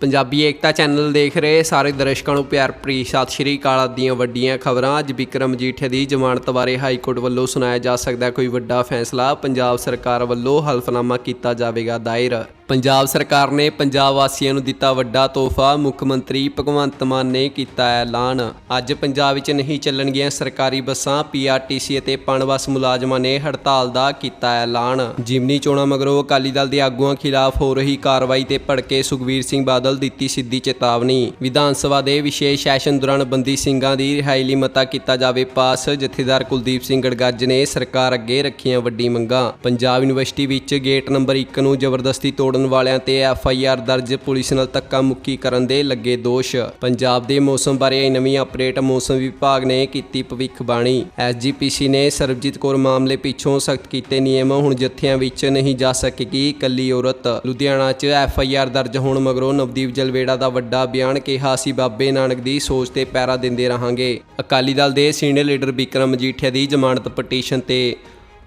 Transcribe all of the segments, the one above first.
ਪੰਜਾਬੀ ਏਕਤਾ channel ਦੇਖ ਰਹੇ ਸਾਰੇ ਦਰਸ਼ਕਾਂ ਨੂੰ ਪਿਆਰ ਭਰੀ ਸਤਿ ਸ਼੍ਰੀ ਅਕਾਲ ਦੀਆਂ ਵੱਡੀਆਂ ਖਬਰਾਂ। ਅੱਜ ਵਿਕਰਮ ਜੀਠੇ ਦੀ ਜ਼ਮਾਨਤ ਬਾਰੇ ਹਾਈ ਕੋਰਟ ਵੱਲੋਂ ਸੁਣਾਇਆ ਜਾ ਸਕਦਾ ਕੋਈ ਵੱਡਾ ਫੈਸਲਾ। ਪੰਜਾਬ ਸਰਕਾਰ ਵੱਲੋਂ ਹਲਫਨਾਮਾ ਕੀਤਾ ਜਾਵੇਗਾ ਦਾਇਰ। ਪੰਜਾਬ ਸਰਕਾਰ ਨੇ ਪੰਜਾਬ ਵਾਸੀਆਂ ਨੂੰ ਦਿੱਤਾ ਵੱਡਾ ਤੋਹਫਾ। ਮੁੱਖ ਮੰਤਰੀ ਭਗਵੰਤ ਮਾਨ ਨੇ ਕੀਤਾ ਐਲਾਨ। ਅੱਜ ਪੰਜਾਬ ਵਿੱਚ ਨਹੀਂ ਚੱਲਣਗੀਆਂ ਸਰਕਾਰੀ ਬੱਸਾਂ ਪੀਆਰਟੀਸੀ ਅਤੇ ਪਣਬਸ ਮੁਲਾਜ਼ਮਾਂ ਨੇ ਹੜਤਾਲ ਦਾ ਕੀਤਾ ਐਲਾਨ। ਜਿਮਨੀ ਚੋਣਾਂ ਮਗਰੋਂ ਅਕਾਲੀ ਦਲ ਦੇ ਆਗੂਆਂ ਖਿਲਾਫ ਹੋ ਰਹੀ ਕਾਰਵਾਈ ਤੇ ਭੜਕੇ ਸੁਖਬੀਰ ਸਿੰਘ ਬਾਦਲ ਦਿੱਤੀ ਸਿੱਧੀ ਚੇਤਾਵਨੀ। ਵਿਧਾਨ ਸਭਾ ਦੇ ਵਿਸ਼ੇਸ਼ ਸੈਸ਼ਨ ਦੌਰਾਨ ਬੰਦੀ ਸਿੰਘਾਂ ਦੀ ਰਿਹਾਈ ਲਈ ਮਤਾ ਕੀਤਾ ਜਾਵੇ ਪਾਸ। ਜਥੇਦਾਰ ਕੁਲਦੀਪ ਸਿੰਘ ਗੜਗੱਜ ਨੇ ਸਰਕਾਰ ਅੱਗੇ ਰੱਖੀਆਂ ਵੱਡੀ ਮੰਗਾਂ। ਪੰਜਾਬ ਯੂਨੀਵਰਸਿਟੀ ਵਿੱਚ ਗੇਟ ਨੰਬਰ 1 ਨੂੰ ਜ਼ਬਰਦਸਤੀ ਤੋੜਨ ਵਾਲਿਆਂ ਤੇ ਐਫ ਆਈ ਆਰ ਦਰਜ ਪੁਲਿਸ ਨਾਲ ਧੱਕਾ ਮੁੱਕੀ ਕਰਨ ਦੇ ਲੱਗੇ ਦੋਸ਼। ਪੰਜਾਬ ਦੇ ਮੌਸਮ ਬਾਰੇ ਆਈ ਨਵੀਂ ਅਪਡੇਟ ਮੌਸਮ ਵਿਭਾਗ ਨੇ ਕੀਤੀ ਭਵਿੱਖਬਾਣੀ। ਐਸਜੀਪੀਸੀ ਨੇ ਸਰਬਜੀਤ ਕੌਰ ਮਾਮਲੇ ਪਿੱਛੋਂ ਸਖਤ ਕੀਤੇ ਨਿਯਮ, ਹੁਣ ਜੱਥਿਆਂ ਵਿੱਚ ਨਹੀਂ ਜਾ ਸਕੇਗੀ ਇਕੱਲੀ ਔਰਤ। ਲੁਧਿਆਣਾ 'ਚ ਐਫ ਆਈ ਆਰ ਦਰਜ ਹੋਣ ਮਗਰੋਂ ਨਵਦੀਪ ਜਲਵੇੜਾ ਦਾ ਵੱਡਾ ਬਿਆਨ ਕਿਹਾ ਸੀ, ਬਾਬੇ ਨਾਨਕ ਦੀ ਸੋਚ ਤੇ ਪੈਰਾ ਦਿੰਦੇ ਰਹਾਂਗੇ। ਅਕਾਲੀ ਦਲ ਦੇ ਸੀਨੀਅਰ ਲੀਡਰ ਬਿਕਰਮ ਮਜੀਠੀਆ ਦੀ ਜ਼ਮਾਨਤ ਪਟੀਸ਼ਨ ਤੇ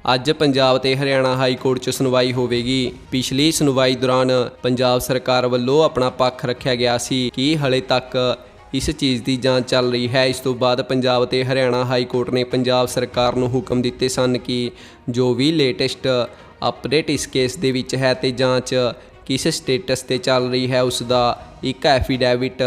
ਅੱਜ ਪੰਜਾਬ ਤੇ ਹਰਿਆਣਾ ਹਾਈ ਕੋਰਟ 'ਚ ਸੁਣਵਾਈ ਹੋਵੇਗੀ। ਪਿਛਲੀ ਸੁਣਵਾਈ ਦੌਰਾਨ ਪੰਜਾਬ ਸਰਕਾਰ ਵੱਲੋਂ ਆਪਣਾ ਪੱਖ ਰੱਖਿਆ ਗਿਆ ਸੀ ਕਿ ਹਲੇ ਤੱਕ ਇਸ ਚੀਜ਼ ਦੀ ਜਾਂਚ ਚੱਲ ਰਹੀ ਹੈ। ਇਸ ਤੋਂ ਬਾਅਦ ਪੰਜਾਬ ਤੇ ਹਰਿਆਣਾ ਹਾਈ ਕੋਰਟ ਨੇ ਪੰਜਾਬ ਸਰਕਾਰ ਨੂੰ ਹੁਕਮ ਦਿੱਤੇ ਸਨ ਕਿ ਜੋ ਵੀ ਲੇਟੈਸਟ ਅਪਡੇਟ ਇਸ ਕੇਸ ਦੇ ਵਿੱਚ ਹੈ ਤੇ ਜਾਂਚ ਕਿਸ ਸਟੇਟਸ ਤੇ ਚੱਲ ਰਹੀ ਹੈ ਉਸ ਦਾ ਇੱਕ ਐਫੀਡੈਵਿਟ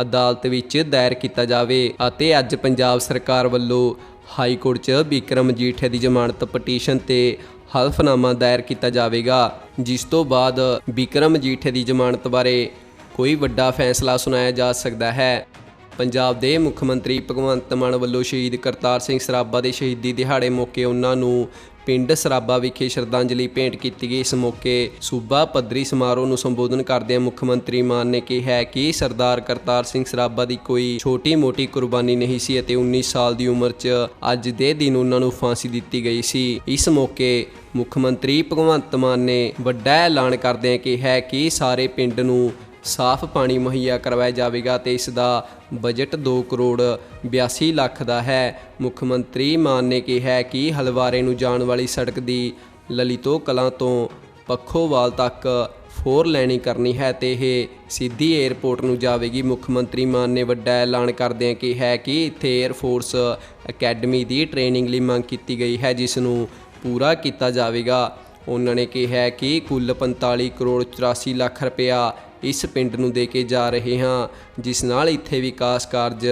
ਅਦਾਲਤ ਵਿੱਚ ਦਾਇਰ ਕੀਤਾ ਜਾਵੇ ਅਤੇ ਅੱਜ ਪੰਜਾਬ ਸਰਕਾਰ ਵੱਲੋਂ ਹਾਈ ਕੋਰਟ 'ਚ ਵਿਕਰਮ ਜੀਠੇ ਦੀ ਜ਼ਮਾਨਤ ਪਟੀਸ਼ਨ ਤੇ ਹਲਫਨਾਮਾ ਦਾਇਰ ਕੀਤਾ ਜਾਵੇਗਾ, ਜਿਸ ਤੋਂ ਬਾਅਦ ਵਿਕਰਮ ਜੀਠੇ ਦੀ ਜ਼ਮਾਨਤ ਬਾਰੇ ਕੋਈ ਵੱਡਾ ਫੈਸਲਾ ਸੁਣਾਇਆ ਜਾ ਸਕਦਾ ਹੈ। ਪੰਜਾਬ ਦੇ ਮੁੱਖ ਮੰਤਰੀ ਭਗਵੰਤ ਮਾਨ ਵੱਲੋਂ ਸ਼ਹੀਦ ਕਰਤਾਰ ਸਿੰਘ ਸਰਾਭਾ ਦੇ ਸ਼ਹੀਦੀ ਦਿਹਾੜੇ ਮੌਕੇ ਉਹਨਾਂ ਨੂੰ ਪਿੰਡ ਸਰਾਭਾ ਵਿਖੇ ਸ਼ਰਧਾਂਜਲੀ ਭੇਂਟ ਕੀਤੀ ਗਈ। ਇਸ ਮੌਕੇ ਸੂਬਾ ਪੱਧਰੀ ਸਮਾਰੋਹ ਨੂੰ ਸੰਬੋਧਨ ਕਰਦਿਆਂ ਮੁੱਖ ਮੰਤਰੀ ਮਾਨ ਨੇ ਕਿਹਾ ਕਿ ਸਰਦਾਰ ਕਰਤਾਰ ਸਿੰਘ ਸਰਾਭਾ ਦੀ ਕੋਈ ਛੋਟੀ-ਮੋਟੀ ਕੁਰਬਾਨੀ ਨਹੀਂ ਸੀ ਅਤੇ 19 ਸਾਲ ਦੀ ਉਮਰ 'ਚ ਅੱਜ ਦੇ ਦਿਨ ਉਹਨਾਂ ਨੂੰ ਫਾਂਸੀ ਦਿੱਤੀ ਗਈ ਸੀ। ਇਸ ਮੌਕੇ ਮੁੱਖ ਮੰਤਰੀ ਭਗਵੰਤ ਮਾਨ ਨੇ ਵੱਡਾ ਐਲਾਨ ਕਰਦਿਆਂ ਕਿਹਾ ਕਿ ਸਾਰੇ ਪਿੰਡ ਨੂੰ ਸਾਫ਼ ਪਾਣੀ ਮੁਹੱਈਆ ਕਰਵਾਇਆ ਜਾਵੇਗਾ ਤੇ ਇਸ ਦਾ ਬਜਟ 2 ਕਰੋੜ 82 ਲੱਖ ਦਾ ਹੈ। ਮੁੱਖ ਮੰਤਰੀ ਮਾਨ ਨੇ ਕਿਹਾ ਕਿ ਹਲਵਾਰੇ ਨੂੰ ਜਾਣ ਵਾਲੀ ਸੜਕ ਦੀ ਲਲਿਤੋ ਕਲਾਂ ਤੋਂ ਪੱਖੋਵਾਲ ਤੱਕ ਫੋਰ ਲੈਣੀ ਕਰਨੀ ਹੈ ਤੇ ਇਹ ਸਿੱਧੀ 에ਅਰਪੋਰਟ ਨੂੰ ਜਾਵੇਗੀ। ਮੁੱਖ ਮੰਤਰੀ ਮਾਨ ਨੇ ਵੱਡਾ ਐਲਾਨ ਕਰਦਿਆਂ ਕਿਹਾ ਕਿ ਇੱਥੇ 에ਅਰ ਫੋਰਸ ਅਕੈਡਮੀ ਦੀ ਟ੍ਰੇਨਿੰਗ ਲਈ ਮੰਗ ਕੀਤੀ ਗਈ ਹੈ, ਜਿਸ ਨੂੰ ਪੂਰਾ ਕੀਤਾ ਜਾਵੇਗਾ। ਉਹਨਾਂ ਨੇ ਕਿਹਾ ਕਿ ਕੁੱਲ 45 ਕਰੋੜ 84 ਲੱਖ ਰੁਪਇਆ ਇਸ ਪਿੰਡ ਨੂੰ ਦੇ ਕੇ ਜਾ ਰਹੇ ਹਾਂ, ਜਿਸ ਨਾਲ ਇੱਥੇ ਵਿਕਾਸ ਕਾਰਜ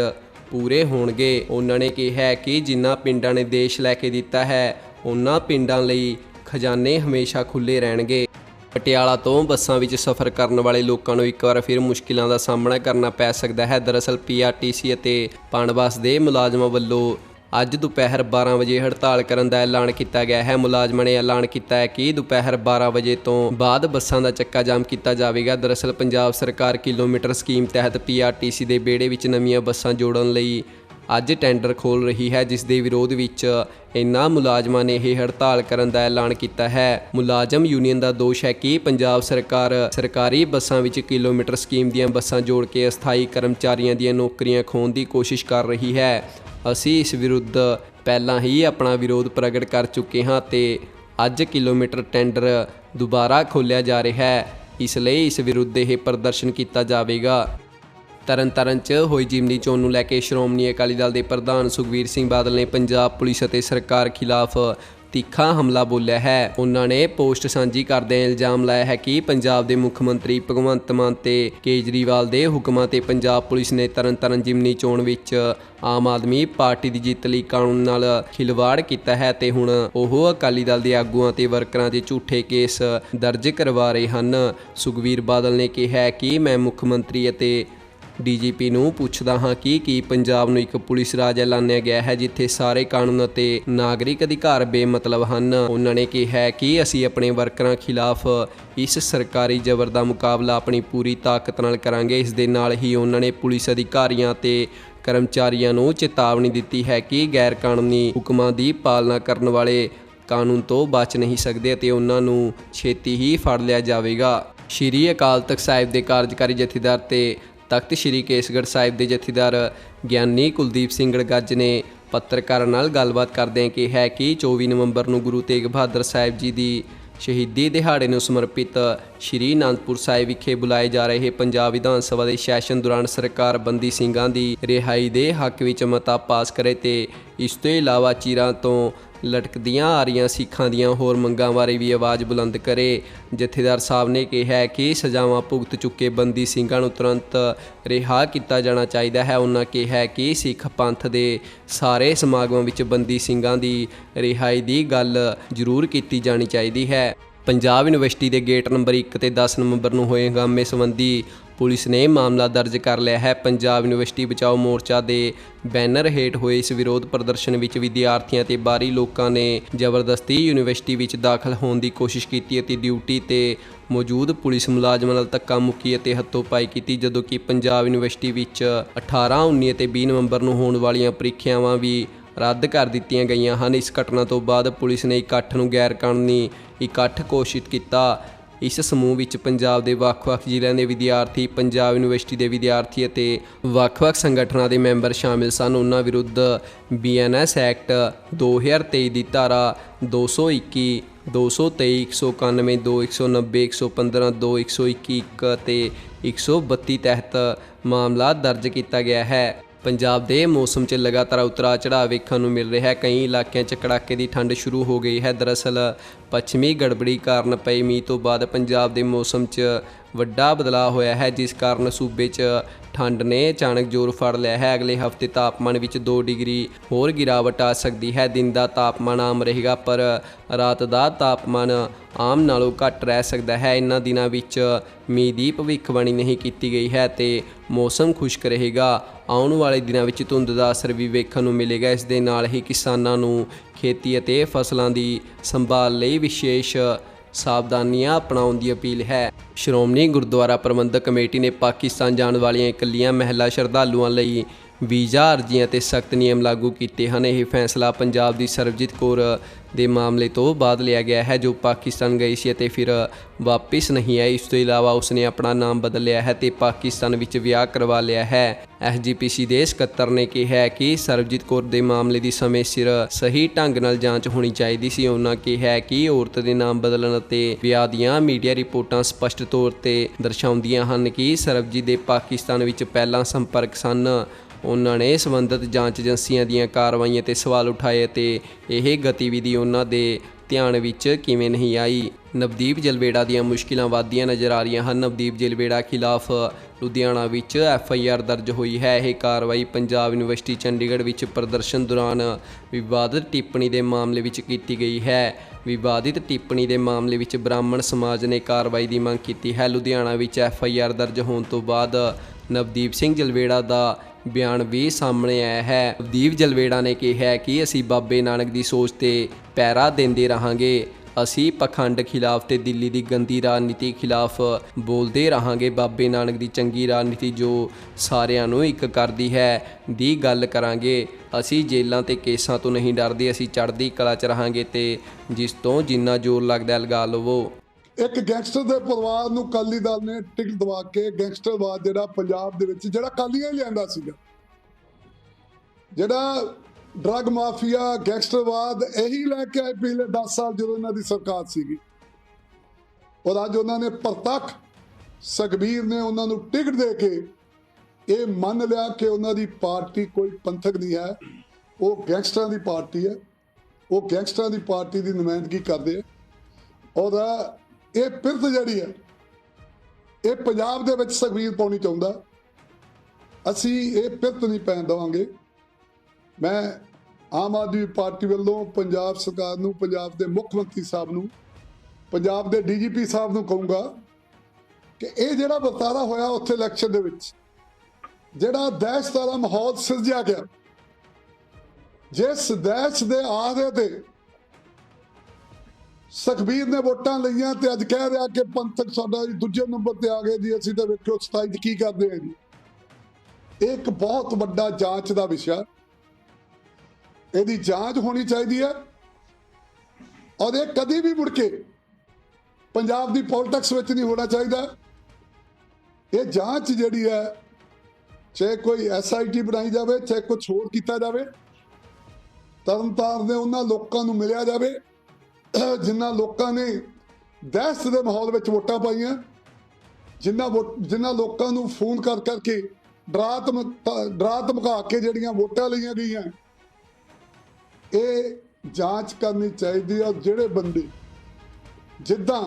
ਪੂਰੇ ਹੋਣਗੇ। ਉਹਨਾਂ ਨੇ ਕਿਹਾ ਕਿ ਜਿਨ੍ਹਾਂ ਪਿੰਡਾਂ ਨੇ ਦੇਸ਼ ਲੈ ਕੇ ਦਿੱਤਾ ਹੈ, ਉਹਨਾਂ ਪਿੰਡਾਂ ਲਈ ਖਜ਼ਾਨੇ ਹਮੇਸ਼ਾ ਖੁੱਲੇ ਰਹਿਣਗੇ। ਪਟਿਆਲਾ ਤੋਂ ਬੱਸਾਂ ਵਿੱਚ ਸਫ਼ਰ ਕਰਨ ਵਾਲੇ ਲੋਕਾਂ ਨੂੰ ਇੱਕ ਵਾਰ ਫਿਰ ਮੁਸ਼ਕਿਲਾਂ ਦਾ ਸਾਹਮਣਾ ਕਰਨਾ ਪੈ ਸਕਦਾ ਹੈ। ਦਰਅਸਲ ਪੀਆਰਟੀਸੀ ਅਤੇ ਪਣਬਸ ਦੇ ਮੁਲਾਜ਼ਮਾਂ ਵੱਲੋਂ ਅੱਜ ਦੁਪਹਿਰ 12 ਵਜੇ ਹੜਤਾਲ ਕਰਨ ਦਾ ਐਲਾਨ ਕੀਤਾ ਗਿਆ ਹੈ। ਮੁਲਾਜ਼ਮਾਂ ਨੇ ਐਲਾਨ ਕੀਤਾ ਹੈ ਕਿ ਦੁਪਹਿਰ 12 ਵਜੇ ਤੋਂ ਬਾਅਦ ਬੱਸਾਂ ਦਾ ਚੱਕਾ ਜਾਮ ਕੀਤਾ ਜਾਵੇਗਾ। ਦਰਅਸਲ ਪੰਜਾਬ ਸਰਕਾਰ ਕਿਲੋਮੀਟਰ ਸਕੀਮ ਤਹਿਤ ਪੀਆਰਟੀਸੀ ਦੇ ਬੇੜੇ ਵਿੱਚ ਨਵੀਆਂ ਬੱਸਾਂ ਜੋੜਨ ਲਈ ਅੱਜ ਟੈਂਡਰ ਖੋਲ ਰਹੀ ਹੈ, ਜਿਸ ਦੇ ਵਿਰੋਧ ਵਿੱਚ ਇਨ੍ਹਾਂ ਮੁਲਾਜ਼ਮਾਂ ਨੇ ਇਹ ਹੜਤਾਲ ਕਰਨ ਦਾ ਐਲਾਨ ਕੀਤਾ ਹੈ। ਮੁਲਾਜ਼ਮ ਯੂਨੀਅਨ ਦਾ ਦੋਸ਼ ਹੈ ਕਿ ਪੰਜਾਬ ਸਰਕਾਰ ਸਰਕਾਰੀ ਬੱਸਾਂ ਵਿੱਚ ਕਿਲੋਮੀਟਰ ਸਕੀਮ ਦੀਆਂ ਬੱਸਾਂ ਜੋੜ ਕੇ ਅਸਥਾਈ ਕਰਮਚਾਰੀਆਂ ਦੀਆਂ ਨੌਕਰੀਆਂ ਖੋਹਣ ਦੀ ਕੋਸ਼ਿਸ਼ ਕਰ ਰਹੀ ਹੈ। ਅਸੀਂ ਇਸ ਵਿਰੁੱਧ ਪਹਿਲਾਂ ਹੀ ਆਪਣਾ ਵਿਰੋਧ ਪ੍ਰਗਟ ਕਰ ਚੁੱਕੇ ਹਾਂ ਤੇ ਅੱਜ ਕਿਲੋਮੀਟਰ ਟੈਂਡਰ ਦੁਬਾਰਾ ਖੋਲ੍ਹਿਆ ਜਾ ਰਿਹਾ ਹੈ। ਇਸ ਲਈ ਇਸ ਵਿਰੁੱਧ ਇਹ ਪ੍ਰਦਰਸ਼ਨ ਕੀਤਾ ਜਾਵੇਗਾ। ਤਰਨਤਾਰਨ 'ਚ ਹੋਈ ਜਿਮਨੀ ਚੋਣ ਨੂੰ ਲੈ ਕੇ ਸ਼੍ਰੋਮਣੀ ਅਕਾਲੀ ਦਲ ਦੇ ਪ੍ਰਧਾਨ ਸੁਖਵੀਰ ਸਿੰਘ ਬਾਦਲ ਨੇ ਪੰਜਾਬ ਪੁਲਿਸ ਅਤੇ ਸਰਕਾਰ ਖਿਲਾਫ ਤਿੱਖਾ ਹਮਲਾ ਬੋਲਿਆ ਹੈ। ਉਹਨਾਂ ਨੇ ਪੋਸਟ ਸਾਂਝੀ ਕਰਦਿਆਂ ਇਲਜ਼ਾਮ ਲਾਇਆ ਹੈ ਕਿ ਪੰਜਾਬ ਦੇ ਮੁੱਖ ਮੰਤਰੀ ਭਗਵੰਤ ਮਾਨ ਤੇ ਕੇਜਰੀਵਾਲ ਦੇ ਹੁਕਮਾਂ ਤੇ ਪੰਜਾਬ ਪੁਲਿਸ ਨੇ ਤਰਨਤਾਰਨ ਜਿਮਨੀ ਚੋਣ ਵਿੱਚ ਆਮ ਆਦਮੀ ਪਾਰਟੀ ਦੀ ਜਿੱਤ ਲਈ ਕਾਨੂੰਨ ਨਾਲ ਖਿਲਵਾੜ ਕੀਤਾ ਹੈ ਤੇ ਹੁਣ ਉਹ ਅਕਾਲੀ ਦਲ ਦੇ ਆਗੂਆਂ ਤੇ ਵਰਕਰਾਂ ਦੇ ਝੂਠੇ ਕੇਸ ਦਰਜ ਕਰਵਾ ਰਹੇ ਹਨ। ਸੁਖਵੀਰ ਬਾਦਲ ਨੇ ਕਿਹਾ ਕਿ ਮੈਂ ਮੁੱਖ ਮੰਤਰੀ ਅਤੇ ਡੀਜੀਪੀ ਨੂੰ ਪੁੱਛਦਾ ਹਾਂ ਕਿ ਕੀ ਪੰਜਾਬ ਨੂੰ ਇੱਕ ਪੁਲਿਸ ਰਾਜ ਐਲਾਨਿਆ ਗਿਆ ਹੈ, ਜਿੱਥੇ ਸਾਰੇ ਕਾਨੂੰਨ ਅਤੇ ਨਾਗਰਿਕ ਅਧਿਕਾਰ ਬੇਮਤਲਬ ਹਨ। ਉਹਨਾਂ ਨੇ ਕਿਹਾ ਕਿ ਅਸੀਂ ਆਪਣੇ ਵਰਕਰਾਂ ਖਿਲਾਫ ਇਸ ਸਰਕਾਰੀ ਜ਼ਬਰ ਦਾ ਮੁਕਾਬਲਾ ਆਪਣੀ ਪੂਰੀ ਤਾਕਤ ਨਾਲ ਕਰਾਂਗੇ। ਇਸ ਦੇ ਨਾਲ ਹੀ ਉਹਨਾਂ ਨੇ ਪੁਲਿਸ ਅਧਿਕਾਰੀਆਂ ਤੇ ਕਰਮਚਾਰੀਆਂ ਨੂੰ ਚੇਤਾਵਨੀ ਦਿੱਤੀ ਹੈ ਕਿ ਗੈਰ ਕਾਨੂੰਨੀ ਹੁਕਮਾਂ ਦੀ ਪਾਲਣਾ ਕਰਨ ਵਾਲੇ ਕਾਨੂੰਨ ਤੋਂ ਬਚ ਨਹੀਂ ਸਕਦੇ ਅਤੇ ਉਹਨਾਂ ਨੂੰ ਛੇਤੀ ਹੀ ਫੜ ਲਿਆ ਜਾਵੇਗਾ। ਸ਼੍ਰੀ ਅਕਾਲ ਤਖਤ ਸਾਹਿਬ ਦੇ ਕਾਰਜਕਾਰੀ ਜਥੇਦਾਰ ਤੇ ਤਖਤ ਸ਼੍ਰੀ ਕੇਸਗੜ੍ਹ ਸਾਹਿਬ ਦੇ ਜਥੇਦਾਰ ਗਿਆਨੀ ਕੁਲਦੀਪ ਸਿੰਘ ਗੜਗੱਜ ਨੇ ਪੱਤਰਕਾਰਾਂ ਨਾਲ ਗੱਲਬਾਤ ਕਰਦਿਆਂ ਕਿਹਾ ਕਿ 24 ਨਵੰਬਰ ਨੂੰ ਗੁਰੂ ਤੇਗ ਬਹਾਦਰ ਸਾਹਿਬ ਜੀ ਦੀ ਸ਼ਹੀਦੀ ਦਿਹਾੜੇ ਨੂੰ ਸਮਰਪਿਤ ਸ਼੍ਰੀ ਅਨੰਦਪੁਰ ਸਾਹਿਬ ਵਿਖੇ ਬੁਲਾਏ ਜਾ ਰਹੇ ਪੰਜਾਬ ਵਿਧਾਨ ਸਭਾ ਦੇ ਸੈਸ਼ਨ ਦੌਰਾਨ ਸਰਕਾਰ ਬੰਦੀ ਸਿੰਘਾਂ ਦੀ ਰਿਹਾਈ ਦੇ ਹੱਕ ਵਿੱਚ ਮਤਾ ਪਾਸ ਕਰੇ ਤੇ ਇਸ ਤੋਂ ਇਲਾਵਾ ਚੀਰਾਂ ਤੋਂ ਲਟਕਦੀਆਂ ਆ ਰਹੀਆਂ ਸਿੱਖਾਂ ਦੀਆਂ ਹੋਰ ਮੰਗਾਂ ਬਾਰੇ ਵੀ ਆਵਾਜ਼ ਬੁਲੰਦ ਕਰੇ। ਜਥੇਦਾਰ ਸਾਹਿਬ ਨੇ ਕਿਹਾ ਕਿ ਸਜ਼ਾਵਾਂ ਭੁਗਤ ਚੁੱਕੇ ਬੰਦੀ ਸਿੰਘਾਂ ਨੂੰ ਤੁਰੰਤ ਰਿਹਾ ਕੀਤਾ ਜਾਣਾ ਚਾਹੀਦਾ ਹੈ। ਉਹਨਾਂ ਕਿਹਾ ਕਿ ਸਿੱਖ ਪੰਥ ਦੇ ਸਾਰੇ ਸਮਾਗਮਾਂ ਵਿੱਚ ਬੰਦੀ ਸਿੰਘਾਂ ਦੀ ਰਿਹਾਈ ਦੀ ਗੱਲ ਜ਼ਰੂਰ ਕੀਤੀ ਜਾਣੀ ਚਾਹੀਦੀ ਹੈ। ਪੰਜਾਬ ਯੂਨੀਵਰਸਿਟੀ ਦੇ ਗੇਟ ਨੰਬਰ 1 ਤੇ 10 ਨਵੰਬਰ ਨੂੰ ਹੋਏ ਹੰਗਾਮੇ ਸੰਬੰਧੀ ਪੁਲਿਸ ਨੇ ਮਾਮਲਾ ਦਰਜ ਕਰ ਲਿਆ ਹੈ। ਪੰਜਾਬ ਯੂਨੀਵਰਸਿਟੀ ਬਚਾਓ ਮੋਰਚਾ ਦੇ ਬੈਨਰ ਹੇਠ ਹੋਏ ਇਸ ਵਿਰੋਧ ਪ੍ਰਦਰਸ਼ਨ ਵਿੱਚ ਵਿਦਿਆਰਥੀਆਂ ਤੇ ਬਾਹਰੀ ਲੋਕਾਂ ਨੇ ਜ਼ਬਰਦਸਤੀ ਯੂਨੀਵਰਸਿਟੀ ਵਿੱਚ ਦਾਖਲ ਹੋਣ ਦੀ ਕੋਸ਼ਿਸ਼ ਕੀਤੀ ਅਤੇ ਡਿਊਟੀ ਤੇ ਮੌਜੂਦ ਪੁਲਿਸ ਮੁਲਾਜ਼ਮਾਂ ਨਾਲ ਧੱਕਾ ਮੁੱਕੀ ਅਤੇ ਹੱਥੋਂ-ਪਾਈ ਕੀਤੀ, ਜਦੋਂ ਕਿ ਪੰਜਾਬ ਯੂਨੀਵਰਸਿਟੀ ਵਿੱਚ 18 19 ਅਤੇ 20 ਨਵੰਬਰ ਨੂੰ ਹੋਣ ਵਾਲੀਆਂ ਪ੍ਰੀਖਿਆਵਾਂ ਵੀ ਰੱਦ ਕਰ ਦਿੱਤੀਆਂ ਗਈਆਂ ਹਨ। ਇਸ ਘਟਨਾ ਤੋਂ ਬਾਅਦ ਪੁਲਿਸ ਨੇ ਇਕੱਠ ਨੂੰ ਗੈਰ ਕਾਨੂੰਨੀ ਇਕੱਠ ਘੋਸ਼ਿਤ ਕੀਤਾ। ਇਸ ਸਮੂਹ ਵਿੱਚ ਪੰਜਾਬ ਦੇ ਵੱਖ-ਵੱਖ ਜ਼ਿਲ੍ਹਿਆਂ ਦੇ ਵਿਦਿਆਰਥੀ, ਪੰਜਾਬ ਯੂਨੀਵਰਸਿਟੀ ਦੇ ਵਿਦਿਆਰਥੀ ਅਤੇ ਵੱਖ-ਵੱਖ ਸੰਗਠਨਾਂ ਦੇ ਮੈਂਬਰ ਸ਼ਾਮਿਲ ਸਨ। ਉਹਨਾਂ ਵਿਰੁੱਧ ਬੀਐਨਐਸ ਐਕਟ 2023 ਦੀ ਧਾਰਾ 221 223 191 2 190 115 2 121 ਤੇ 132 ਤਹਿਤ ਮਾਮਲਾ ਦਰਜ ਕੀਤਾ ਗਿਆ ਹੈ। ਪੰਜਾਬ ਦੇ ਮੌਸਮ 'ਚ ਲਗਾਤਾਰ ਉਤਰਾ ਚੜਾਅ ਵੇਖਣ ਨੂੰ ਮਿਲ ਰਿਹਾ ਹੈ। ਕਈ ਇਲਾਕਿਆਂ 'ਚ ਕੜਾਕੇ ਦੀ ਠੰਡ ਸ਼ੁਰੂ ਹੋ ਗਈ ਹੈ। ਦਰਅਸਲ, ਪੱਛਮੀ ਗੜਬੜੀ ਕਾਰਨ ਪਈ ਮੀਂਹ ਤੋਂ ਬਾਅਦ ਪੰਜਾਬ ਦੇ ਮੌਸਮ 'ਚ ਵੱਡਾ ਬਦਲਾਅ ਹੋਇਆ ਹੈ, ਜਿਸ ਕਾਰਨ ਸੂਬੇ 'ਚ ਠੰਡ ਨੇ ਅਚਾਨਕ ਜ਼ੋਰ ਫੜ ਲਿਆ ਹੈ। ਅਗਲੇ ਹਫ਼ਤੇ ਤਾਪਮਾਨ ਵਿੱਚ 2 ਡਿਗਰੀ ਹੋਰ ਗਿਰਾਵਟ ਆ ਸਕਦੀ ਹੈ। ਦਿਨ ਦਾ ਤਾਪਮਾਨ ਆਮ ਰਹੇਗਾ, ਪਰ ਰਾਤ ਦਾ ਤਾਪਮਾਨ ਆਮ ਨਾਲੋਂ ਘੱਟ ਰਹਿ ਸਕਦਾ ਹੈ। ਇਨ੍ਹਾਂ ਦਿਨਾਂ ਵਿੱਚ ਮੀਂਹ ਦੀ ਭਵਿੱਖਬਾਣੀ ਨਹੀਂ ਕੀਤੀ ਗਈ ਹੈ ਤੇ ਮੌਸਮ ਖੁਸ਼ਕ ਰਹੇਗਾ। ਆਉਣ ਵਾਲੇ ਦਿਨਾਂ ਵਿੱਚ ਧੁੰਦ ਦਾ ਅਸਰ ਵੀ ਵੇਖਣ ਨੂੰ ਮਿਲੇਗਾ। ਇਸ ਦੇ ਨਾਲ ਹੀ ਕਿਸਾਨਾਂ ਨੂੰ ਖੇਤੀ ਅਤੇ ਫਸਲਾਂ ਦੀ ਸੰਭਾਲ ਲਈ ਵਿਸ਼ੇਸ਼ ਸਾਵਧਾਨੀਆਂ ਅਪਣਾਉਣ ਦੀ ਅਪੀਲ ਹੈ। ਸ਼੍ਰੋਮਣੀ ਗੁਰਦੁਆਰਾ ਪ੍ਰਬੰਧਕ ਕਮੇਟੀ ਨੇ ਪਾਕਿਸਤਾਨ ਜਾਣ ਵਾਲੀਆਂ ਇਕੱਲੀਆਂ ਮਹਿਲਾ ਸ਼ਰਧਾਲੂਆਂ ਲਈ ਵੀਜ਼ਾ ਅਰਜ਼ੀਆਂ ਤੇ ਸਖਤ ਨਿਯਮ ਲਾਗੂ ਕੀਤੇ ਹਨ। ਇਹ ਫੈਸਲਾ ਪੰਜਾਬ ਦੀ ਸਰਬਜੀਤ ਕੌਰ ਦੇ ਮਾਮਲੇ ਤੋਂ ਬਾਅਦ ਲਿਆ ਗਿਆ ਹੈ, ਜੋ ਪਾਕਿਸਤਾਨ ਗਈ ਸੀ ਅਤੇ ਫਿਰ ਵਾਪਿਸ ਨਹੀਂ ਆਈ। ਇਸ ਤੋਂ ਇਲਾਵਾ ਉਸਨੇ ਆਪਣਾ ਨਾਮ ਬਦਲ ਲਿਆ ਹੈ ਤੇ ਪਾਕਿਸਤਾਨ ਵਿੱਚ ਵਿਆਹ ਕਰਵਾ ਲਿਆ ਹੈ। ਐਸਜੀਪੀਸੀ ਦੇ ਸਕੱਤਰ ਨੇ ਕਿਹਾ ਕਿ ਸਰਬਜੀਤ ਕੌਰ ਦੇ ਮਾਮਲੇ ਦੀ ਸਮੇਂ ਸਿਰ ਸਹੀ ਢੰਗ ਨਾਲ ਜਾਂਚ ਹੋਣੀ ਚਾਹੀਦੀ ਸੀ। ਉਹਨਾਂ ਕਿਹਾ ਕਿ ਔਰਤ ਦੇ ਨਾਮ ਬਦਲਣ ਅਤੇ ਵਿਆਹ ਦੀਆਂ ਮੀਡੀਆ ਰਿਪੋਰਟਾਂ ਸਪਸ਼ਟ ਤੌਰ ਤੇ ਦਰਸਾਉਂਦੀਆਂ ਹਨ ਕਿ ਸਰਬਜੀਤ ਦੇ ਪਾਕਿਸਤਾਨ ਵਿੱਚ ਪਹਿਲਾਂ ਸੰਪਰਕ ਸਨ। ਉਹਨਾਂ ਨੇ ਸੰਬੰਧਿਤ ਜਾਂਚ ਏਜੰਸੀਆਂ ਦੀਆਂ ਕਾਰਵਾਈਆਂ ਤੇ ਸਵਾਲ ਉਠਾਏ ਅਤੇ ਇਹ ਗਤੀਵਿਧੀ ਉਹਨਾਂ ਦੇ ਧਿਆਨ ਵਿੱਚ ਕਿਵੇਂ ਨਹੀਂ ਆਈ। ਨਵਦੀਪ ਜਲਵੇੜਾ ਦੀਆਂ ਮੁਸ਼ਕਿਲਾਂ ਵਧਦੀਆਂ ਨਜ਼ਰ ਆ ਰਹੀਆਂ ਹਨ। ਨਵਦੀਪ ਜਲਵੇੜਾ ਖਿਲਾਫ ਲੁਧਿਆਣਾ ਵਿੱਚ ਐਫ ਆਈ ਆਰ ਦਰਜ ਹੋਈ ਹੈ। ਇਹ ਕਾਰਵਾਈ ਪੰਜਾਬ ਯੂਨੀਵਰਸਿਟੀ ਚੰਡੀਗੜ੍ਹ ਵਿੱਚ ਪ੍ਰਦਰਸ਼ਨ ਦੌਰਾਨ ਵਿਵਾਦਿਤ ਟਿੱਪਣੀ ਦੇ ਮਾਮਲੇ ਵਿੱਚ ਕੀਤੀ ਗਈ ਹੈ। ਵਿਵਾਦਿਤ ਟਿੱਪਣੀ ਦੇ ਮਾਮਲੇ ਵਿੱਚ ਬ੍ਰਾਹਮਣ ਸਮਾਜ ਨੇ ਕਾਰਵਾਈ ਦੀ ਮੰਗ ਕੀਤੀ ਹੈ। ਲੁਧਿਆਣਾ ਵਿੱਚ ਐਫ ਆਈ ਆਰ ਦਰਜ ਹੋਣ ਤੋਂ ਬਾਅਦ ਨਵਦੀਪ ਸਿੰਘ ਜਲਵੇੜਾ ਦਾ ਬਿਆਨ ਵੀ ਸਾਹਮਣੇ ਆਇਆ ਹੈ। ਨਵਦੀਪ ਜਲਵੇੜਾ ਨੇ ਕਿਹਾ ਕਿ ਅਸੀਂ ਬਾਬੇ ਨਾਨਕ ਦੀ ਸੋਚ ਤੇ ਪੈਰਾ ਦਿੰਦੇ ਰਹਾਂਗੇ। ਅਸੀਂ ਪਖੰਡ ਖਿਲਾਫ ਤੇ ਦਿੱਲੀ ਦੀ ਗੰਦੀ ਰਾਜਨੀਤੀ ਖਿਲਾਫ ਬੋਲਦੇ ਰਹਾਂਗੇ। ਬਾਬੇ ਨਾਨਕ ਦੀ ਚੰਗੀ ਰਾਜਨੀਤੀ ਜੋ ਸਾਰਿਆਂ ਨੂੰ ਇੱਕ ਕਰਦੀ ਹੈ ਦੀ ਗੱਲ ਕਰਾਂਗੇ। ਅਸੀਂ ਜੇਲ੍ਹਾਂ ਤੇ ਕੇਸਾਂ ਤੋਂ ਨਹੀਂ ਡਰਦੇ। ਅਸੀਂ ਚੜ੍ਹਦੀ ਕਲਾ 'ਚ ਰਹਾਂਗੇ ਤੇ ਜਿਸ ਤੋਂ ਜਿੰਨਾ ਜ਼ੋਰ ਲੱਗਦਾ ਲਗਾ ਲਵੋ। ਇੱਕ ਗੈਂਗਸਟਰ ਦੇ ਪਰਿਵਾਰ ਨੂੰ ਕਾਲੀ ਦਲ ਨੇ ਟਿਕਟ ਦਵਾ ਕੇ ਗੈਂਗਸਟਰਵਾਦ ਜਿਹੜਾ ਪੰਜਾਬ ਦੇ ਵਿੱਚ, ਜਿਹੜਾ ਕਾਲੀਆਂ ਹੀ ਲਿਆਂਦਾ ਸੀਗਾ। ਜਿਹੜਾ ਡਰੱਗ ਮਾਫੀਆ ਗੈਂਗਸਟਰਵਾਦ ਇਹੀ ਲੈ ਕੇ ਆਏ ਪਿਛਲੇ 10 ਸਾਲ ਜਦੋਂ ਇਹਨਾਂ ਦੀ ਸਰਕਾਰ ਸੀਗੀ। ਔਰ ਅੱਜ ਉਹਨਾਂ ਨੇ ਪ੍ਰਤੱਖ ਸਗਬੀਰ ਨੇ ਉਹਨਾਂ ਨੂੰ ਟਿਕਟ ਦੇ ਕੇ ਇਹ ਮੰਨ ਲਿਆ ਕਿ ਉਹਨਾਂ ਦੀ ਪਾਰਟੀ ਕੋਈ ਪੰਥਕ ਨਹੀਂ ਹੈ। ਉਹ ਗੈਂਗਸਟਰਾਂ ਦੀ ਪਾਰਟੀ ਹੈ। ਉਹ ਗੈਂਗਸਟਰਾਂ ਦੀ ਪਾਰਟੀ ਦੀ ਨੁਮਾਇੰਦਗੀ ਕਰਦੇ ਆ। ਔਰ ਇਹ ਪਿਰਤ ਜਿਹੜੀ ਹੈ, ਇਹ ਪੰਜਾਬ ਦੇ ਵਿੱਚ ਸਗਵੀਰ ਪਾਉਣੀ ਚਾਹੁੰਦਾ। ਅਸੀਂ ਇਹ ਪਿਰਤ ਨਹੀਂ ਪੈਣ ਦੇਵਾਂਗੇ। ਮੈਂ ਆਮ ਆਦਮੀ ਪਾਰਟੀ ਵੱਲੋਂ ਪੰਜਾਬ ਸਰਕਾਰ ਨੂੰ, ਪੰਜਾਬ ਦੇ ਮੁੱਖ ਮੰਤਰੀ ਸਾਹਿਬ ਨੂੰ, ਪੰਜਾਬ ਦੇ ਡੀਜੀਪੀ ਸਾਹਿਬ ਨੂੰ ਕਹੂੰਗਾ ਕਿ ਇਹ ਜਿਹੜਾ ਵਰਤਾਰਾ ਹੋਇਆ ਉੱਥੇ ਇਲੈਕਸ਼ਨ ਦੇ ਵਿੱਚ, ਜਿਹੜਾ ਦਹਿਸ਼ਤ ਦਾ ਮਾਹੌਲ ਸਿਰਜਿਆ ਗਿਆ, ਜਿਸ ਦਹਿਸ਼ਤ ਦੇ ਆਹਦੇ ਤੇ ਸੁਖਬੀਰ ਨੇ ਵੋਟਾਂ ਲਈਆਂ ਤੇ ਅੱਜ ਕਹਿ ਰਿਹਾ ਕਿ ਪੰਥਕ ਸਾਡਾ ਜੀ ਦੂਜੇ ਨੰਬਰ ਤੇ ਆ ਗਏ ਜੀ, ਅਸੀਂ ਤਾਂ ਵੇਖਿਓ 27 ਚ ਕੀ ਕਰਦੇ ਆ ਜੀ। ਇਹ ਇੱਕ ਬਹੁਤ ਵੱਡਾ ਜਾਂਚ ਦਾ ਵਿਸ਼ਾ ਇਹਦੀ ਜਾਂਚ ਹੋਣੀ ਚਾਹੀਦੀ ਹੈ। ਔਰ ਇਹ ਕਦੀ ਵੀ ਮੁੜ ਕੇ ਪੰਜਾਬ ਦੀ ਪੋਲਿਟਿਕਸ ਵਿੱਚ ਨਹੀਂ ਹੋਣਾ ਚਾਹੀਦਾ। ਇਹ ਜਾਂਚ ਜਿਹੜੀ ਹੈ, ਚਾਹੇ ਕੋਈ ਐਸਆਈਟੀ ਬਣਾਈ ਜਾਵੇ, ਚਾਹੇ ਕੁਝ ਹੋਰ ਕੀਤਾ ਜਾਵੇ, ਤਰਨਤਾਰਨ ਦੇ ਉਹਨਾਂ ਲੋਕਾਂ ਨੂੰ ਮਿਲਿਆ ਜਾਵੇ ਜਿਨ੍ਹਾਂ ਲੋਕਾਂ ਨੇ ਦਹਿਸ਼ਤ ਦੇ ਮਾਹੌਲ ਵਿੱਚ ਵੋਟਾਂ ਪਾਈਆਂ ਜਿਨ੍ਹਾਂ ਵੋ- ਜਿਨ੍ਹਾਂ ਲੋਕਾਂ ਨੂੰ ਫੋਨ ਕਰ ਕਰਕੇ ਡਰਾ ਧਮ- ਡਰਾ ਧਮਕਾ ਕੇ ਜਿਹੜੀਆਂ ਵੋਟਾਂ ਲਈਆਂ ਗਈਆਂ ਇਹ ਜਾਂਚ ਕਰਨੀ ਚਾਹੀਦੀ ਆ ਜਿਹੜੇ ਬੰਦੇ ਜਿੱਦਾਂ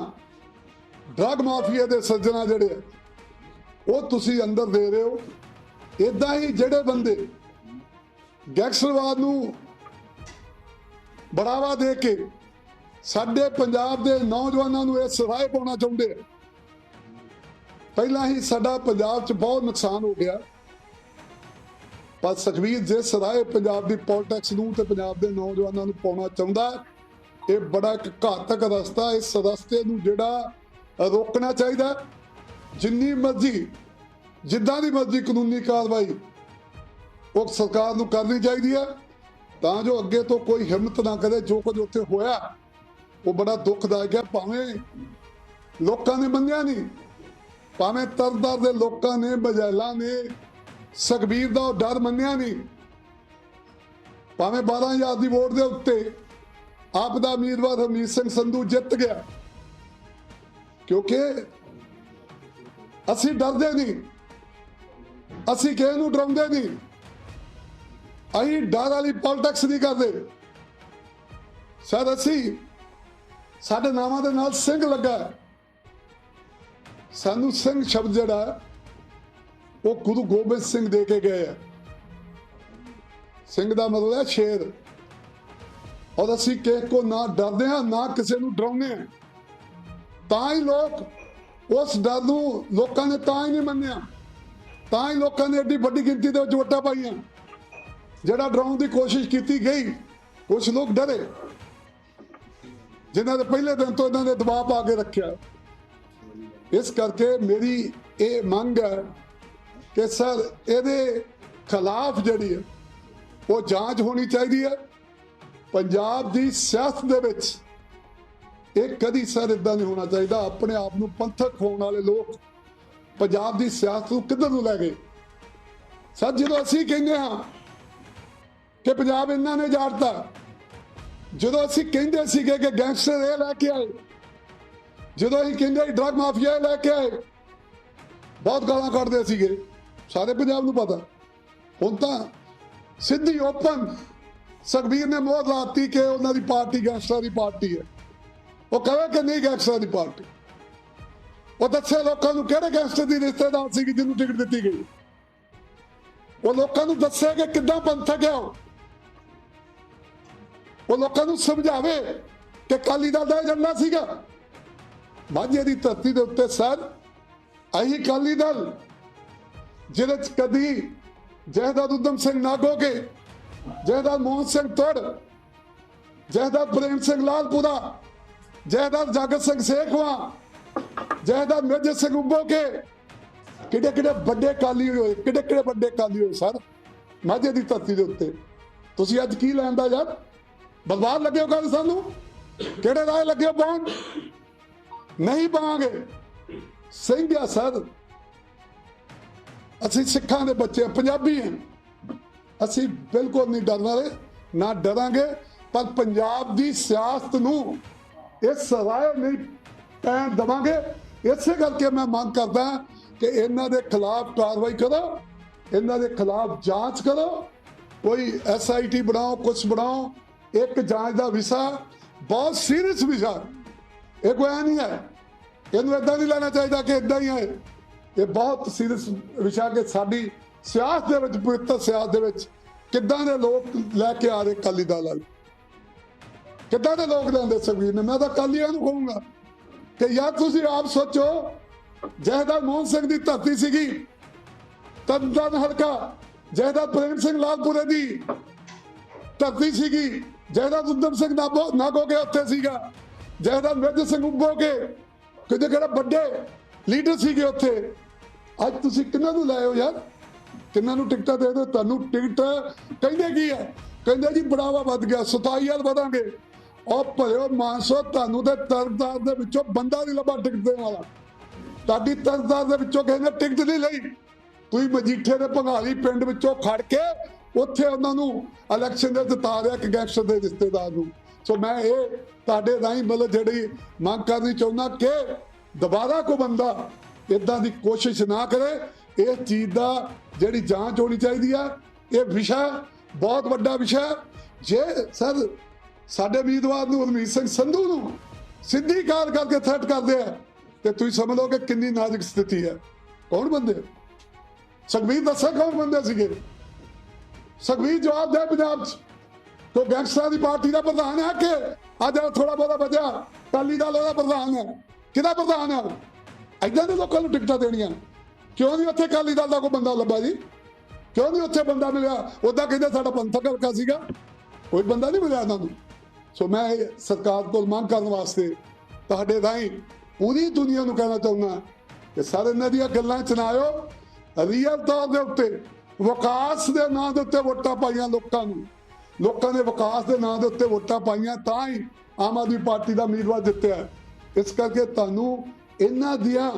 ਡਰਗ ਮਾਫੀਆ ਦੇ ਸੱਜਣਾ ਜਿਹੜੇ ਆ, ਉਹ ਤੁਸੀਂ ਅੰਦਰ ਦੇ ਰਹੇ ਹੋ। ਇਦਾਂ ਹੀ ਜਿਹੜੇ ਬੰਦੇ ਗੈਂਗਸਟਰਵਾਦ ਨੂੰ ਬੜਾਵਾ ਦੇ ਕੇ ਸਾਡੇ ਪੰਜਾਬ ਦੇ ਨੌਜਵਾਨਾਂ ਨੂੰ ਇਹ ਸਰਾਏ ਪਾਉਣਾ ਚਾਹੁੰਦੇ ਆ ਪਹਿਲਾਂ ਹੀ ਸਾਡਾ ਪੰਜਾਬ 'ਚ ਬਹੁਤ ਨੁਕਸਾਨ ਹੋ ਗਿਆ। ਪਰ ਸੁਖਬੀਰ, ਜੇ ਸਰਾਏ ਪੰਜਾਬ ਦੀ ਪੋਲਿਟਿਕਸ ਨੂੰ ਤੇ ਪੰਜਾਬ ਦੇ ਨੌਜਵਾਨਾਂ ਨੂੰ ਪਾਉਣਾ ਚਾਹੁੰਦਾ ਇਹ ਬੜਾ ਇੱਕ ਘਾਤਕ ਰਸਤਾ ਇਸ ਰਸਤੇ ਨੂੰ ਜਿਹੜਾ ਰੋਕਣਾ ਚਾਹੀਦਾ ਜਿੰਨੀ ਮਰਜ਼ੀ, ਜਿੱਦਾਂ ਦੀ ਮਰਜ਼ੀ ਕਾਨੂੰਨੀ ਕਾਰਵਾਈ ਉਹ ਸਰਕਾਰ ਨੂੰ ਕਰਨੀ ਚਾਹੀਦੀ ਹੈ, ਤਾਂ ਜੋ ਅੱਗੇ ਤੋਂ ਕੋਈ ਹਿੰਮਤ ਨਾ ਕਰੇ। ਜੋ ਕੁਝ ਉੱਥੇ ਹੋਇਆ, ਉਹ ਬੜਾ ਦੁੱਖਦਾਇਕ ਹੈ। ਭਾਵੇਂ ਲੋਕਾਂ ਨੇ ਮੰਨਿਆ ਨਹੀਂ, ਭਾਵੇਂ ਤਰਦਰ ਦੇ ਲੋਕਾਂ ਨੇ ਬਜੈਲਾ ਨੇ ਸੁਖਬੀਰ ਦਾ ਉਹ ਡਰ ਮੰਨਿਆ ਨਹੀਂ। ਭਾਵੇਂ 12000 ਦੀ ਵੋਟ ਦੇ ਉੱਤੇ ਆਪ ਦਾ ਉਮੀਦਵਾਰ ਹਰਮੀਤ ਸਿੰਘ ਸੰਧੂ ਜਿੱਤ ਗਿਆ, ਕਿਉਂਕਿ ਅਸੀਂ ਡਰਦੇ ਨਹੀਂ, ਅਸੀਂ ਕਿਸੇ ਨੂੰ ਡਰਾਉਂਦੇ ਨਹੀਂ। ਅਸੀਂ ਡਰ ਵਾਲੀ ਪੋਲਿਟਿਕਸ ਨਹੀਂ ਕਰਦੇ। ਸਰ ਅਸੀਂ ਸਾਡੇ ਨਾਵਾਂ ਦੇ ਨਾਲ ਸਿੰਘ ਲੱਗਾ ਸਾਨੂੰ ਸਿੰਘ ਸ਼ਬਦ ਜਿਹੜਾ ਉਹ ਗੁਰੂ ਗੋਬਿੰਦ ਸਿੰਘ ਦੇ ਕੇ ਗਏ ਆ। ਸਿੰਘ ਦਾ ਮਤਲਬ ਹੈ ਸ਼ੇਰ। ਔਰ ਅਸੀਂ ਕਿਸੇ ਕੋ ਨਾ ਡਰਦੇ ਹਾਂ, ਨਾ ਕਿਸੇ ਨੂੰ ਡਰਾਉਂਦੇ ਹਾਂ। ਤਾਂ ਹੀ ਲੋਕ ਉਸ ਡਰ ਨੂੰ ਲੋਕਾਂ ਨੇ ਤਾਂ ਹੀ ਨਹੀਂ ਮੰਨਿਆ। ਤਾਂ ਹੀ ਲੋਕਾਂ ਨੇ ਏਡੀ ਵੱਡੀ ਗਿਣਤੀ ਦੇ ਵਿੱਚ ਵੋਟਾਂ ਪਾਈਆਂ। ਜਿਹੜਾ ਡਰਾਉਣ ਦੀ ਕੋਸ਼ਿਸ਼ ਕੀਤੀ ਗਈ ਕੁਝ ਲੋਕ ਡਰੇ। ਜਿਨ੍ਹਾਂ ਦੇ ਪਹਿਲੇ ਦਿਨ ਤੋਂ ਇਹਨਾਂ ਨੇ ਦਬਾਅ ਪਾ ਕੇ ਰੱਖਿਆ। ਇਸ ਕਰਕੇ ਮੇਰੀ ਇਹ ਮੰਗ ਹੈ ਕਿ ਸਰ, ਇਹਦੇ ਖਿਲਾਫ ਜਿਹੜੀ ਹੈ, ਉਹ ਜਾਂਚ ਹੋਣੀ ਚਾਹੀਦੀ ਹੈ। ਪੰਜਾਬ ਦੀ ਸਿਆਸਤ ਦੇ ਵਿੱਚ ਇਹ ਕਦੀ ਸਰ ਇਦਾਂ ਨਹੀਂ ਹੋਣਾ ਚਾਹੀਦਾ। ਆਪਣੇ ਆਪ ਨੂੰ ਪੰਥਕ ਹੋਣ ਵਾਲੇ ਲੋਕ ਪੰਜਾਬ ਦੀ ਸਿਆਸਤ ਨੂੰ ਕਿੱਧਰ ਨੂੰ ਲੈ ਗਏ? ਸਰ, ਜਦੋਂ ਅਸੀਂ ਕਹਿੰਦੇ ਹਾਂ ਕਿ ਪੰਜਾਬ ਇਹਨਾਂ ਨੇ ਜਾੜਤਾ ਜਦੋਂ ਅਸੀਂ ਕਹਿੰਦੇ ਸੀਗੇ ਕਿ ਗੈਂਗਸਟਰ ਇਹ ਲੈ ਕੇ ਆਏ, ਜਦੋਂ ਅਸੀਂ ਕਹਿੰਦੇ ਸੀ ਡਰਗ ਮਾਫੀਆ ਇਹ ਲੈ ਕੇ ਆਏ, ਬਹੁਤ ਗਾਲਾਂ ਕੱਢਦੇ ਸੀਗੇ। ਸਾਰੇ ਪੰਜਾਬ ਨੂੰ ਪਤਾ। ਹੁਣ ਤਾਂ ਸਿੱਧੀ ਓਪਨ ਸੁਖਬੀਰ ਨੇ ਮੋਹਰ ਲਾਤੀ ਕਿ ਉਹਨਾਂ ਦੀ ਪਾਰਟੀ ਗੈਂਗਸਟਰਾਂ ਦੀ ਪਾਰਟੀ ਹੈ। ਉਹ ਕਹੇ ਕਿ ਨਹੀਂ ਗੈਂਗਸਟਰਾਂ ਦੀ ਪਾਰਟੀ। ਉਹ ਦੱਸੇ ਲੋਕਾਂ ਨੂੰ ਕਿਹੜੇ ਗੈਂਗਸਟਰ ਦੀ ਰਿਸ਼ਤੇਦਾਰ ਸੀ ਜਿਹਨੂੰ ਟਿਕਟ ਦਿੱਤੀ ਗਈ। ਉਹ ਲੋਕਾਂ ਨੂੰ ਦੱਸੇ ਕਿ ਕਿੱਦਾਂ ਪੰਥਕ ਹੈ ਉਹ। ਉਹ ਲੋਕਾਂ ਨੂੰ ਸਮਝਾਵੇ ਕਿ ਕਾਲੀ ਦਲ ਦਾ ਏਜੰਡਾ ਸੀਗਾ। ਮਾਝੇ ਦੀ ਧਰਤੀ ਦੇ ਉੱਤੇ ਸਰ, ਅਹੀ ਕਾਲੀ ਦਲ ਜਿਹਦੇ ਚ ਕਦੀ ਜਹਦਾਦ ਉਦਮ ਸਿੰਘ ਨਾਗੋਗੇ ਜਹਦਾਦ ਮੋਹਨ ਸਿੰਘ ਤੋੜ ਜਹਦਾਦ ਪ੍ਰੇਮ ਸਿੰਘ ਲਾਲਪੁਰਾ ਜਹਦਾਦ ਜਾਗਤ ਸਿੰਘ ਸੇਖਵਾ ਜਹਦਾਦ ਮੇਜਰ ਸਿੰਘ ਉਬੋਕੇ ਕਿਹੜੇ ਕਿਹੜੇ ਵੱਡੇ ਕਾਲੀ ਹੋਏ ਕਿਹੜੇ ਕਿਹੜੇ ਵੱਡੇ ਕਾਲੀ ਹੋਏ ਸਰ ਮਾਝੇ ਦੀ ਧਰਤੀ ਦੇ ਉੱਤੇ। ਤੁਸੀਂ ਅੱਜ ਕੀ ਲੈਂਦਾ ਯਾਰ? ਬਰਬਾਦ ਲੱਗੇ ਹੋ ਗੱਲ ਸਾਨੂੰ? ਕਿਹੜੇ ਰਾਏ ਲੱਗੇ ਹੋ ਪਾਉਣ? ਨਹੀਂ ਪਾਵਾਂਗੇ। ਸਿੰਘ ਆ ਸਰ। ਅਸੀਂ ਸਿੱਖਾਂ ਦੇ ਬੱਚੇ, ਪੰਜਾਬੀ ਹਾਂ। ਅਸੀਂ ਬਿਲਕੁਲ ਨਹੀਂ ਡਰਨ ਵਾਲੇ, ਨਾ ਡਰਾਂਗੇ, ਪਰ ਪੰਜਾਬ ਦੀ ਸਿਆਸਤ ਨੂੰ ਇਸ ਰਾਏ ਨਹੀਂ ਪੈਣ ਦਵਾਂਗੇ। ਇਸੇ ਕਰਕੇ ਮੈਂ ਮੰਗ ਕਰਦਾ ਕਿ ਇਹਨਾਂ ਦੇ ਖਿਲਾਫ ਕਾਰਵਾਈ ਕਰੋ, ਇਹਨਾਂ ਦੇ ਖਿਲਾਫ ਜਾਂਚ ਕਰੋ, ਕੋਈ ਐਸਆਈਟੀ ਬਣਾਓ ਕੁਝ ਬਣਾਓ, ਇੱਕ ਜਾਂਚ ਦਾ ਵਿਸ਼ਾ, ਬਹੁਤ ਸੀਰੀਅਸ ਵਿਸ਼ਾ। ਇਹ ਕੋਈ ਐਂ ਨਹੀਂ ਹੈ। ਇਹਨੂੰ ਇਦਾਂ ਨਹੀਂ ਲੈਣਾ ਚਾਹੀਦਾ ਕਿ ਇਦਾਂ ਹੀ ਹੈ ਇਹ ਬਹੁਤ ਸੀਰੀਅਸ ਵਿਸ਼ਾ ਕਿ ਸਾਡੀ ਸਿਆਸਤ ਦੇ ਵਿੱਚ, ਪਵਿੱਤਰ ਸਿਆਸਤ ਦੇ ਵਿੱਚ ਕਿੱਦਾਂ ਦੇ ਲੋਕ ਲੈ ਕੇ ਆ ਰਹੇ ਅਕਾਲੀ ਦਲ ਵਾਲੇ? ਕਿੱਦਾਂ ਦੇ ਲੋਕ ਲੈਂਦੇ ਸੁਖਬੀਰ ਨੇ? ਮੈਂ ਤਾਂ ਕਾਲੀਆਂ ਨੂੰ ਕਹੂੰਗਾ ਕਿ ਯਾਰ ਤੁਸੀਂ ਆਪ ਸੋਚੋ ਜਹਦਾਰ ਮੋਹਨ ਸਿੰਘ ਦੀ ਧਰਤੀ ਸੀਗੀ, ਤਨਤਨ ਹਲਕਾ ਜਹਦਾਰ ਪ੍ਰੇਮ ਸਿੰਘ ਲਾਲਪੁਰੇ ਦੀ ਧਰਤੀ ਸੀਗੀ ਜਹਦਾਰ ਉਦਮ ਸਿੰਘ ਨਾਗੋ ਨਾਗੋ ਕੇ ਉੱਥੇ ਸੀਗਾ ਜਹਦਾਰ ਮੇਜਰ ਸਿੰਘ ਉੱਬੋ ਕੇ ਕਿਤੇ ਕਿਹੜਾ ਵੱਡੇ ਲੀਡਰ ਸੀਗੇ ਉੱਥੇ ਅੱਜ ਤੁਸੀਂ ਕਿਹਨਾਂ ਨੂੰ ਲਾਏ ਯਾਰ? ਕਿੰਨਾਂ ਨੂੰ ਟਿਕਟਾਂ ਦੇ ਦਿਓ? ਤੁਹਾਨੂੰ ਟਿਕਟ ਕਹਿੰਦੇ ਕੀ ਹੈ? ਕਹਿੰਦੇ ਜੀ ਬੜਾਵਾ ਵੱਧ ਗਿਆ 27000 ਵਧਾਂਗੇ। ਉਹ ਭਰਿਓ ਮਾਨਸੋ, ਤੁਹਾਨੂੰ ਤੇ ਤਰਦਾਰ ਦੇ ਵਿੱਚੋਂ ਬੰਦਾ ਨਹੀਂ ਲੱਭਾ ਟਿਕਟ ਦੇਣ ਵਾਲਾ। ਤੁਹਾਡੀ ਤਰਦਾਰ ਦੇ ਵਿੱਚੋਂ ਕਿਸੇ ਟਿਕਟ ਨਹੀਂ ਲਈ। ਤੁਸੀਂ ਮਜੀਠੇ ਦੇ ਭੰਗਾਲੀ ਪਿੰਡ ਵਿੱਚੋਂ ਖੜ ਕੇ ਉੱਥੇ ਉਹਨਾਂ ਨੂੰ ਇਲੈਕਸ਼ਨ ਦੇ ਜਿਤਾ ਰਿਆ ਕਿ ਗੈਂਗਸਟਰ ਦੇ ਰਿਸ਼ਤੇਦਾਰ ਨੂੰ। ਸੋ ਮੈਂ ਇਹ ਤੁਹਾਡੇ ਰਾਹੀਂ ਮਤਲਬ ਜਿਹੜੀ ਮੰਗ ਕਰਨੀ ਚਾਹੁੰਦਾ ਕਿ ਦੁਬਾਰਾ ਕੋ ਬੰਦਾ ਇਦਾਂ ਦੀ ਕੋਸ਼ਿਸ਼ ਨਾ ਕਰੇ, ਇਸ ਚੀਜ਼ ਦਾ ਜਿਹੜੀ ਜਾਂਚ ਹੋਣੀ ਚਾਹੀਦੀ ਆ, ਇਹ ਵਿਸ਼ਾ ਬਹੁਤ ਵੱਡਾ ਵਿਸ਼ਾ ਜੇ ਸਰ ਸਾਡੇ ਉਮੀਦਵਾਰ ਨੂੰ ਹਰਮੀਤ ਸਿੰਘ ਸੰਧੂ ਨੂੰ ਸਿੱਧੀ ਕਾਲ ਕਰਕੇ ਥ੍ਰੈਟ ਕਰਦੇ ਆ, ਤੇ ਤੁਸੀਂ ਸਮਝ ਲਓ ਕਿ ਕਿੰਨੀ ਨਾਜ਼ੁਕ ਸਥਿਤੀ ਹੈ। ਕੌਣ ਬੰਦੇ? ਸੁਖਬੀਰ ਦੱਸਿਆ ਕੌਣ ਬੰਦੇ ਸੀਗੇ? ਸੁਖਬੀਰ ਜਵਾਬ ਦੇ ਪੰਜਾਬ 'ਚ। ਤੋ ਗੈਂਗਸਟਰਾਂ ਦੀ ਪਾਰਟੀ ਦਾ ਪ੍ਰਧਾਨ ਹੈ ਕਿ ਅੱਜ ਜਿਹੜਾ ਥੋੜਾ ਬਹੁਤਾ ਬਚਿਆ? ਕਾਲੀ ਦਲ ਉਹਦਾ ਪ੍ਰਧਾਨ ਹੈ। ਕਿਹਦਾ ਪ੍ਰਧਾਨ ਹੈ? ਐਦਾਂ ਦੇ ਲੋਕਾਂ ਨੂੰ ਟਿਕਟਾਂ ਦੇਣੀਆਂ। ਕਿਉਂ ਨਹੀਂ ਉੱਥੇ ਕਾਲੀ ਦਲ ਦਾ ਕੋਈ ਬੰਦਾ ਲੱਭਾ ਜੀ? ਕਿਉਂ ਨਹੀਂ ਉੱਥੇ ਬੰਦਾ ਮਿਲਿਆ? ਉਹਦਾ ਕਹਿੰਦੇ ਸਾਡਾ ਪੰਥਕ ਹਲਕਾ ਸੀਗਾ। ਕੋਈ ਬੰਦਾ ਨਹੀਂ ਮਿਲਿਆ ਇਹਨਾਂ ਨੂੰ। ਸੋ ਮੈਂ ਇਹ ਸਰਕਾਰ ਕੋਲ ਮੰਗ ਕਰਨ ਵਾਸਤੇ ਤੁਹਾਡੇ ਰਾਹੀਂ ਪੂਰੀ ਦੁਨੀਆ ਨੂੰ ਕਹਿਣਾ ਚਾਹੁੰਦਾ ਕਿ ਸਾਰੇ, ਇਹਨਾਂ ਦੀਆਂ ਗੱਲਾਂ ਚ ਨਾ ਆਇਓ। ਰੀਅਲ ਤੌਰ ਦੇ ਉੱਤੇ ਵਿਕਾਸ ਦੇ ਨਾਂ ਦੇ ਉੱਤੇ ਵੋਟਾਂ ਪਾਈਆਂ ਲੋਕਾਂ ਨੂੰ। ਲੋਕਾਂ ਨੇ ਵਿਕਾਸ ਦੇ ਨਾਂ ਦੇ ਉੱਤੇ ਵੋਟਾਂ ਪਾਈਆਂ ਤਾਂ ਹੀ ਆਮ ਆਦਮੀ ਪਾਰਟੀ ਦਾ ਉਮੀਦਵਾਰ ਜਿੱਤਿਆ। ਇਸ ਕਰਕੇ ਤੁਹਾਨੂੰ ਇਹਨਾਂ ਦੀਆਂ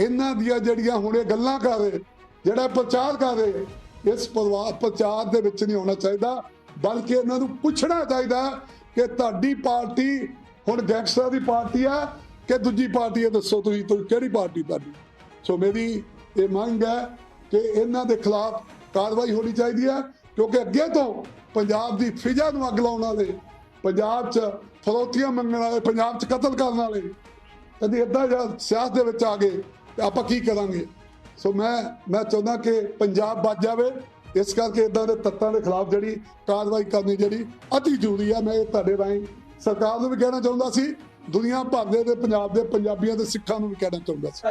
ਇਹਨਾਂ ਦੀਆਂ ਜਿਹੜੀਆਂ ਹੁਣ ਇਹ ਗੱਲਾਂ ਕਰ ਰਹੇ ਜਿਹੜਾ ਪ੍ਰਚਾਰ ਕਰ ਰਹੇ ਇਸ ਪਰਿਵਾਰ, ਪ੍ਰਚਾਰ ਦੇ ਵਿੱਚ ਨਹੀਂ ਹੋਣਾ ਚਾਹੀਦਾ, ਬਲਕਿ ਇਹਨਾਂ ਨੂੰ ਪੁੱਛਣਾ ਚਾਹੀਦਾ ਕਿ ਤੁਹਾਡੀ ਪਾਰਟੀ ਹੁਣ ਗੈਂਗਸਟਰ ਦੀ ਪਾਰਟੀ ਆ ਕਿ ਦੂਜੀ ਪਾਰਟੀ ਹੈ ਦੱਸੋ ਤੁਸੀਂ ਤੁਸੀਂ ਕਿਹੜੀ ਪਾਰਟੀ ਤੁਹਾਡੀ? ਸੋ ਮੇਰੀ ਇਹ ਮੰਗ ਹੈ ਕਿ ਇਹਨਾਂ ਦੇ ਖਿਲਾਫ ਕਾਰਵਾਈ ਹੋਣੀ ਚਾਹੀਦੀ ਹੈ ਕਿਉਂਕਿ ਅੱਗੇ ਤੋਂ ਪੰਜਾਬ ਦੀ ਫਿਜ਼ਾ ਨੂੰ ਅੱਗ ਲਾਉਣ ਵਾਲੇ, ਪੰਜਾਬ 'ਚ ਫਰੋਤੀਆਂ ਮੰਗਣ ਵਾਲੇ, ਪੰਜਾਬ 'ਚ ਕਤਲ ਕਰਨ ਵਾਲੇ ਕਦੀ ਏਦਾਂ ਜਾਂ ਸਿਆਸਤ ਦੇ ਵਿੱਚ ਆ ਗਏ ਤੇ ਆਪਾਂ ਕੀ ਕਰਾਂਗੇ? ਸੋ ਮੈਂ ਮੈਂ ਚਾਹੁੰਦਾ ਕਿ ਪੰਜਾਬ ਬਚ ਜਾਵੇ। ਇਸ ਕਰਕੇ ਇਦਾਂ ਦੇ ਤੱਤਾਂ ਦੇ ਖਿਲਾਫ ਜਿਹੜੀ ਕਾਰਵਾਈ ਕਰਨੀ ਜਿਹੜੀ ਅਤੀ ਜ਼ਰੂਰੀ ਆ, ਮੈਂ ਇਹ ਤੁਹਾਡੇ ਰਾਹੀਂ ਸਰਕਾਰ ਨੂੰ ਵੀ ਕਹਿਣਾ ਚਾਹੁੰਦਾ ਸੀ, ਦੁਨੀਆ ਭਰ ਦੇ ਪੰਜਾਬ ਦੇ ਪੰਜਾਬੀਆਂ ਤੇ ਸਿੱਖਾਂ ਨੂੰ ਵੀ ਕਹਿਣਾ ਚਾਹੁੰਦਾ ਸੀ।